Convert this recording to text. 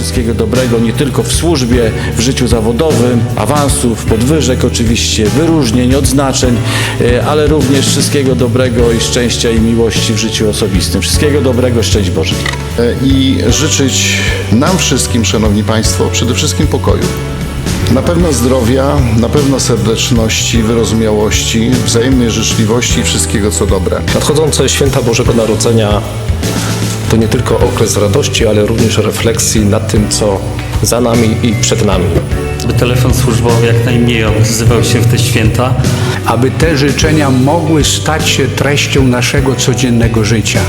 wszystkiego dobrego, nie tylko w służbie, w życiu zawodowym, awansów, podwyżek oczywiście, wyróżnień, odznaczeń, e, ale również wszystkiego dobrego i szczęścia i miłości w życiu osobistym. Wszystkiego dobrego, szczęść Boże. E, i życzyć nam wszystkim, Szanowni Państwo, przede wszystkim pokoju. Na pewno zdrowia, na pewno serdeczności, wyrozumiałości, wzajemnej życzliwości i wszystkiego co dobre. Nadchodzące święta Bożego Narodzenia to nie tylko okres radości, ale również refleksji nad tym, co za nami i przed nami. by telefon służbowy jak najmniej odzywał się w te święta. aby te życzenia mogły stać się treścią naszego codziennego życia.